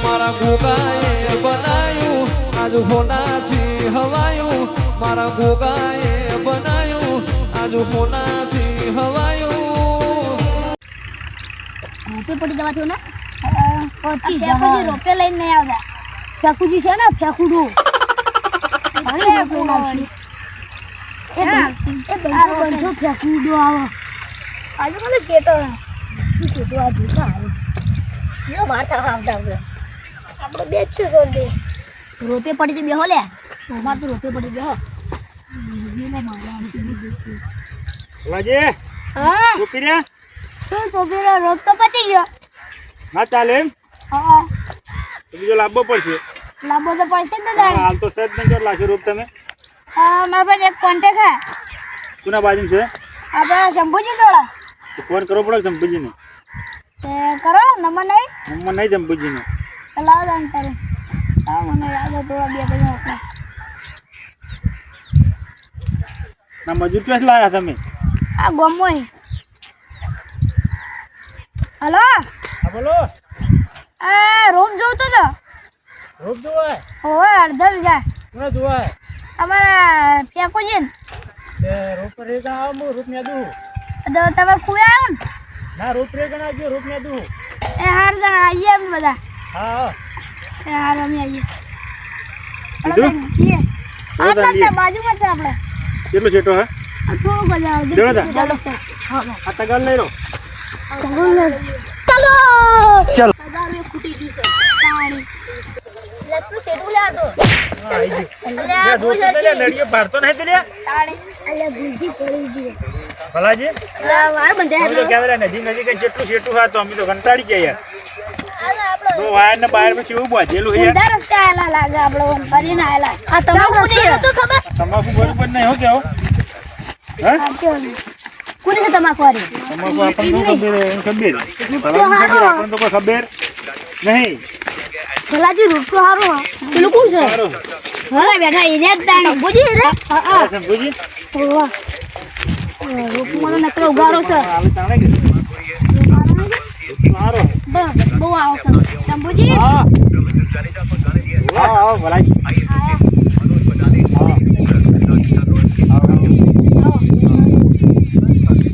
મારા ગોગાએ બનાયું આજ હોનાથી હવાયું. મારા ગોગાએ બનાયું આજ હોનાથી હવાયું. રોપે પડી જવા થયો ને. પટી ફેકુજી રોપે લઈને નહીં આવતા. ફેકુજી છે ને ફેકુડું. ફેકુડો આવે. આજે મને શેટો શું શેટો આ જોતા આવે? માથા આવતા આપણે આપણે બે જ છે સોંદે રોપે પડી તો બેહો લે. અમાર તો રોપે પડી બેહો. વાજે હા. રૂપી રહ્યા? શું ચોપીરો રોપ તો પતી ગયો. ના ચાલે એમ? હા. તો બીજો લાંબો પડશે. લાંબો તો પડશે ને દાડે. હાલ તો સજ નહીં કરો લાખો રૂપ તમે. હા મારા પાસે એક કોન્ટેક હે કોના બાજુ છે? આપણે શંભુજી જોડે ફોન કરવો પડે શંભુજીને? તે કરો નંબર નહીં. નંબર નહીં તો લાવો દાન લાવો મને યાદ થોડા બે કલાક આપણે ના મજૂર ચોસ લાયા તમે? આ ગોમોય હલો? બોલો. આ રૂમ જોતો તો. રૂમ જોવાય? હોય અડધા વીઘા કોને જોવાય? અમારા ફેંકુજી ને. રૂપ રેગા આવો રૂપ ને દઉં. તો તમારે કુએ આવ્યું ને. ના રૂપ રેગા ના જો રૂપ ને દઉં. એ હાર જણા આઈએ એમ બધા. હા. હા અમે આવીએ? આપણે છે બાજુમાં છે આપણે કેટલો છેટો હે જોડો છે. આ લઈ લો. ચાલો. ચાલો. ખૂટી ગયું છે. પાણી. પાડતો નહીં તો પડી ગઈ. ભલાજી? વાર બંધાય એટલે કહેવાય નજીક નજીક જ જેટલું છેટું હા તો અમે તો કંટાળી ગયા યાર. આપણો વાયર ને પછી એવું બાજેલું છે. યાર રસ્તે આયેલા લાગે આપણે ઓમ ફરીને આયેલા. આ તમારું રસ્તો નતો ખબર? તમાકુ બરોબર નહીં હો કેવો કોને છે તમાકુ વાળી તમાકુ આપણને તો ખબર ખબર આપણને તો કોઈ ખબર નહીં. ભલાજી રૂપકો હારો પેલું કોણ છે? સારું બેઠા એને જ તાણી. બુજી રે હા હા શંભુજી. ઓવા રૂપમાં નકરો ઉગારો છે. હાલ તાણે કે સારો બસ બહુ આવો છે શંભુજી હા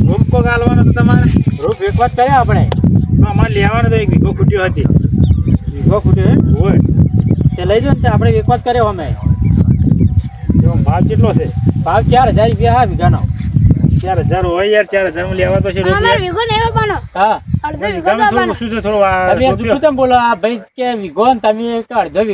રૂપ કો ગાલવાનો તો તમારે. રૂપ એક વાત કર્યા આપણે. અમારે લેવાનો તો એક વીઘો ખૂટ્યો હતી. વીઘો ખૂટ્યો હોય. તે લઈ જો ને આપણે એક વાત કર્યો અમે. ભાવ કેટલો છે? ભાવ ચાર હજાર રૂપિયા હા વીઘાનો. ચાર હજાર હોય યાર ચાર હજારમાં લેવા તો છે અમાર વિગો ને પણ હા. અડધો વિગો તો પણ ઓછું છે થોડું તમે રૂપિયો. તમે બોલો આ ભાઈ કે વીઘો તમે એક અડધો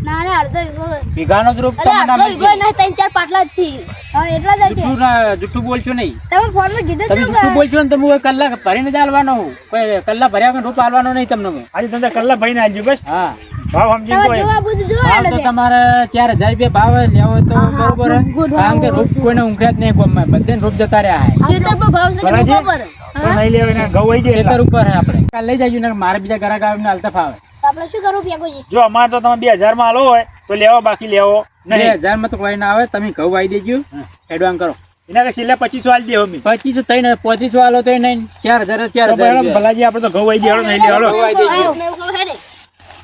ના? ના વિગો વીઘાનો જ રૂપ તમને ના વિગો ના ત્રણ ચાર પાટલા જ છે હા એટલા જ છે. જુઠ્ઠું ના જુઠ્ઠું બોલશો નહીં. તમે ફોનમાં કીધું તમે જુઠ્ઠું કે ને તમે કોઈ કલાક ભરીને જ આલવાનો કોઈ કલાક ભર્યા વગર રૂપ આલવાનો નહીં તમને આજે તમે કલાક ભાઈ આવજો બસ. હા. ભાવ સમજી ભાવ તો તમારે ચાર હજાર રૂપિયા ભાવ લેવો તો બરોબર કારણ કે રૂપ કોઈને ઊંઘ્યા જ નહીં ગોમમાં બધે રૂપ જતા રહ્યા લેવા ઉપર આપણે કાલ લઈ જાય ને મારે બીજા ઘરાક આવીને હાલતા ફાવે તો શું કરવું જો અમારે તો તમે બે હજારમાં આલો હોય તો લેવો બાકી લેવો નહીં હજારમાં તો કોઈ ના આવે તમે ઘઉં વાઈ દેજો એડવાન્સ કરો એના કે છેલ્લા પચીસો હાલ દેવો અમે પચીસો ત્રણ પોત્રીસો આલો તો નહીં ચાર હજાર ચાર હજાર ભલાજી આપણે તો ઘઉં વહી દેવાનો નહીં લેવાનો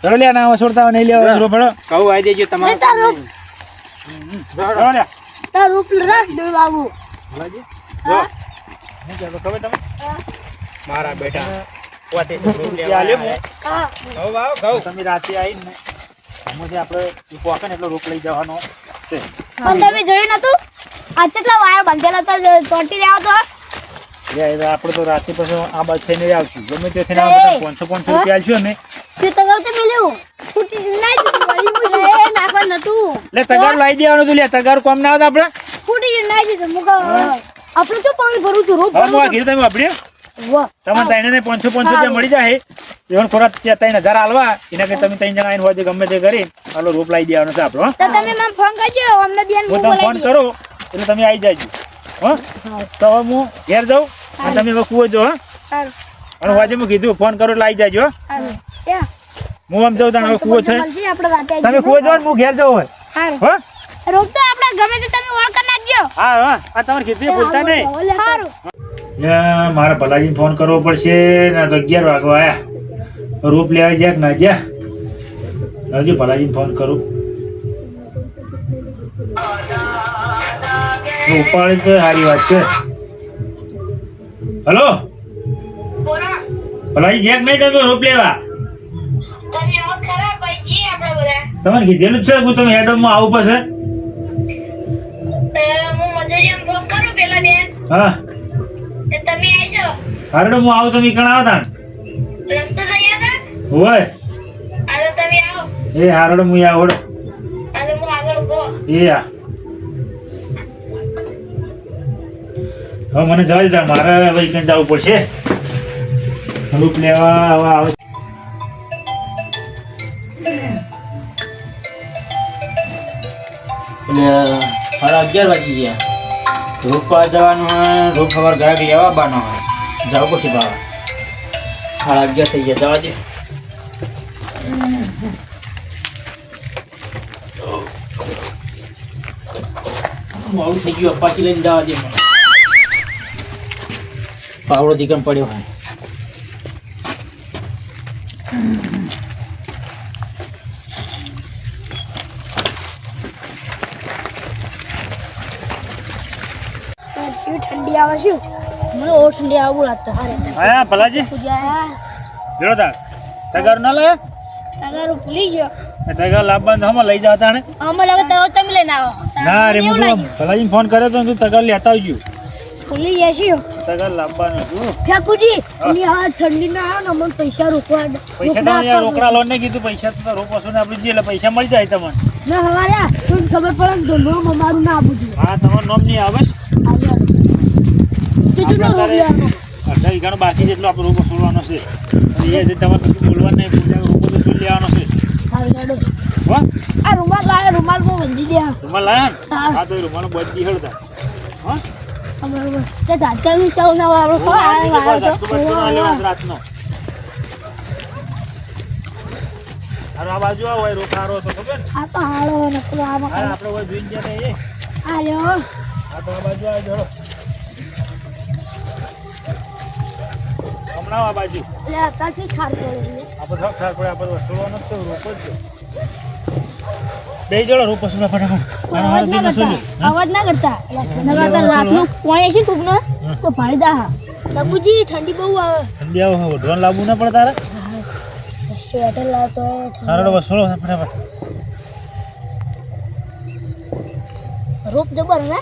લે ના છોડતા નહીં લેવા ભલો ભલો કહું આવી દેજો તમારે. લેતા રૂપ. લે તાર રાખ દે બાબુ. ભલાજી જો. હું? કહેતો ખબર તમે મારા બેટા. હું. તમે રાતે આવીને ને આપણે પોકે ને એટલો રોપ લઈ જવાનો છે. પણ તમે જોયું નતું? આ કેટલા વાયર બાંધેલા હતા ચોંટી રહ્યા તો આપણે તો રાતે પછી આ બાજુ થઈને આવશું. ગમે તે થઈને પાંચસો પાંચસો રૂપિયા આવશું અમે. તે તગર તો મેલ્યું ફૂટી નાઈ દીધું વળી એ નાખવા નતું. લે તગાર લાવી દેવાનું તું લે તગાર કોમ ના આવતા આપણે ફૂટી દીધું આપણે તો પાણી ભરું છું? રોજ હું કીધું તમે તમને પાંચસો પાંચસો રૂપિયા મળી જાય. એવન ખોરાક ત્રણ હજાર હાલવા એના કે તમે ત્રણ જણા આવીને હોય ગમે તે કરી. આલો રોપ લાવી દેવાનો છે આપણો તમે મને ફોન કરજો. અમને બેન હું હું તમે ફોન કરો એટલે તમે આવી જાજો હો. તો હવે હું ઘેર જાઉં અને તમે હવે કૂવો જો હા. અને વાજે હું કીધું ફોન કરો એટલે આવી જાજો હો. હું આમ જાઉં તમે કુવો છે. તમે કુવો જાઓ હું ઘેર જાઉં હોય સારું રોક તો આપણે ગમે તે તમે ઓળ કરી નાખજો. હા હા. આ તમારે કીધું એ નહીં. સારું યા, મારે ભલાજીને ફોન કરવો પડશે ને તો અગિયાર વાગવા આયા. રૂપ લેવા ગયા ના ગયા? હજુ ભલાજી ફોન કરું. ઉપાડી તો સારી વાત છે. હલો? ભલાજી જેક નહીં તમે રૂપ લેવા? તમારે કીધેલું જ છે તમે હેડમાં આવું પછી? હા હારડો હું. આવું તમે કણ આવતા હોય. એ હારડો હું આવડો એ આ હવે મને જવા દીધા મારે હવે ક્યાં જવું પડશે. રૂપ લેવા આવા આવે. એટલે, સાડા અગિયાર વાગી ગયા. રોપવા જવાનું હોય રોપ સવાર ઘરાક લેવા આવવાનો હોય. જવું પછી બાવા સાડા અગિયાર થઈ ગયા. જવા દે. મોડું થઈ ગયું. અપાચી લઈને જવા પાવડો દીકન પડ્યો હોય કેવી છે મને ઓર ઠંડી આવું લાગતો હારે. આયા ભલાજી? પૂજા જોડો તાર તગાર ના લે તગાર ભૂલી ગયો. તગાર લાવવાનું હમણાં લઈ જાવ ને હમ લાગે તગાર તમે લઈને આવો. ના રે હું લાગ્યું. ફોન કર્યો તો તું તગાર લેતા આવજો. ભૂલી ગયા છીએ તગાર લાવવાનું હતું ઠાકુરજી એની આ ઠંડી ના આવે ને અમને પૈસા રોકવા પૈસા ના યાર રોકડા લોન ને કીધું પૈસા તો રોકો છો ને આપણે એટલે પૈસા મળી જાય તમને. ના હવારે તમને ખબર પડે ને ધંધો અમારું ના આપું છું હા તમારું નામ નહીં આવે. અડધા વીઘાનો બાકી જેટલો આપણે રોકો છોડવાનો છે. એ જે તમારે કશું બોલવાનું નહીં પૂજા રોકો તો છોડી લેવાનો છે. આ રૂમાલ લાવે રૂમાલ બહુ બંધી દે રૂમાલ લાયા હા. તો રૂમાલ બધી હેડતા હા? બરોબર. તે ઝાટકા નું ચાવ ના વાળો ખો આ વાળો રાતનો. આ બાજુ આવો એ રોકારો તો ખબર? આ તો હાળો ને પેલો હા આમાં આપણે હોય ભીન તા એ. આ લ્યો આ તો આ બાજુ આવે જડો હમણાં બાજુ. એટલે અત્યારથી પડે વસૂલવાનો તો રોકો જ બે જણો રોકો છું ફટાફટ. અવાજ ના કરતા. અવાજ ના કરતા. નગર રાતનું પોણે છે કુકનો? તો ભાઈ દા હા. બાબુજી ઠંડી બહુ આવે. ઠંડી આવે હવે ડ્રોન લાવવું ના પડે તારે? સ્વેટર લાવતો તારો વસૂલો ફટાફટ. રોપ જબર ને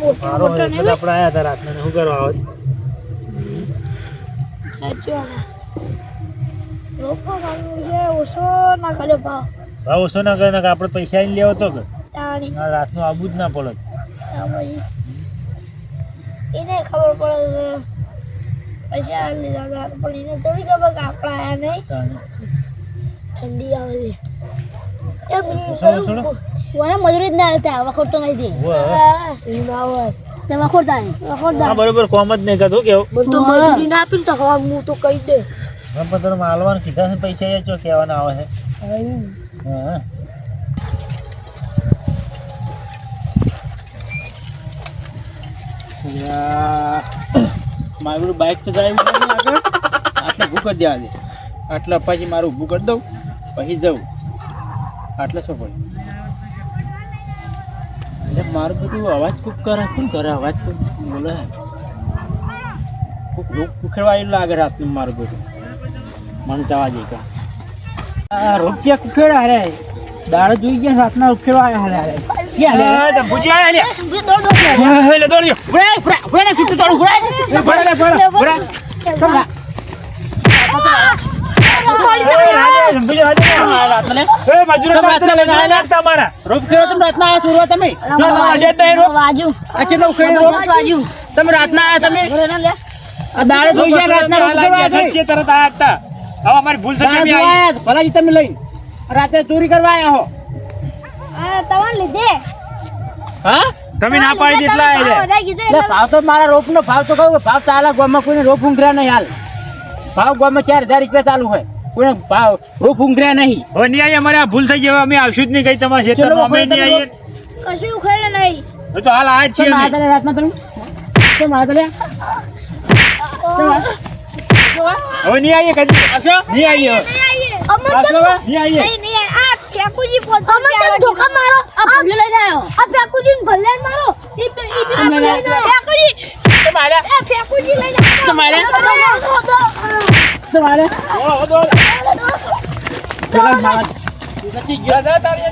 મોટો મોટો ને આપણે આયા હતા રાતને શું કરવા આવો સાચું આવે. રોપો ખાવાનું છે ઓછો ના કર્યો ભાવ ઓછો ના કરે આપડે આપણે પૈસા આવીને લેવો તો કે? આ રાતનું આવવું જ ના પડે. એને ખબર પડે પૈસા લીધા પણ એને થોડી ખબર કે આપણા આયા નહીં. ઠંડી આવે છે. મજૂરી જ ના લેતા વખોડ તો નહીં ઉવ્વ. તે વખોડતા નહીં. વખોડતા બરોબર કોમ જ નહીં કરતું કેવું? તો મજૂરી ના આપી તો હવા હું તો કહી દે. હા, પણ તને કીધા છે પૈસા એ ચો કહેવાના આવે છે. હા મારું બાઇક તો જાય આગળ. આટલે ઊભું કરી દેવા દે આટલા પછી મારું ઊભું કરી દઉં પછી જવું આટલે શું પડે એટલે મારું બધું અવાજ ખૂબ કરે, કોણ કરે અવાજ ખૂબ બોલે ખૂબ રોગ કુખેડવા લાગે રાતનું મારું બધું મને જવા દે કા આ રોગચિયા કુખેડા રે દાડે જોઈ ગયા રાતના ઉખેડવા આવ્યા એટલે દોડ્યો. તમે પાત્ર રાતના લઈને મજૂરો નાખતા અમારા. રોગ ખેડો તમે રાતના આયા તમે? જો તમારા અડ્યા જ નહીં રોક. વાજુ. આ કેટલો ઉખેડી રોગ દસ વાજુ. તમે રાતના આયા તમે? ઘરે ના લે આ દાડે જોઈ ગયા રાતના રોગ હાલ ખેડવા આગ્યા તમે. છે, તરત આયા હતા. હવે અમારી ભૂલ થઈ ગઈ, અમે જોવા આવીએ. આયા, ભલાજી તમે લઈને. રાતે ચોરી કરવા આયા હો. આ તમારે લીધે. હા? તમે ના પાડી એટલા આયા ભાવ તો મારા રોપનો ભાવ તો કહું ભાવ ચાલા ગોમાં કોઈને રોપ ઊંઘરા નહીં હાલ. ભાવ ગોમાં ચાર હજાર રૂપિયા ચાલુ હોય. કોઈને ભાવ નહીં. હવે નહીં આવી અમારે આ ભૂલ થઈ ગઈ અમે આવશું જ નહીં કઈ તમારા ખેતરમાં અમે નહીં આવીએ કશું ઉખેડે નહીં. તો હાલ આ જ છે રાતના તમે કેમ આવ્યા? હવે નહીં આવીએ કદી અશો નહીં આવીએ હવે? નહીં આવીએ નહીં નહીં આ ધોકા મારો. આ ભલે લઈને આવ્યો આ ફેકુજી ભલે મારો. ઈ ઈ પે- તમે લઈને આવ્યો. ફેકુજી તમારે? ફેકુજી લઈને તમારે? પેલા મારા તારી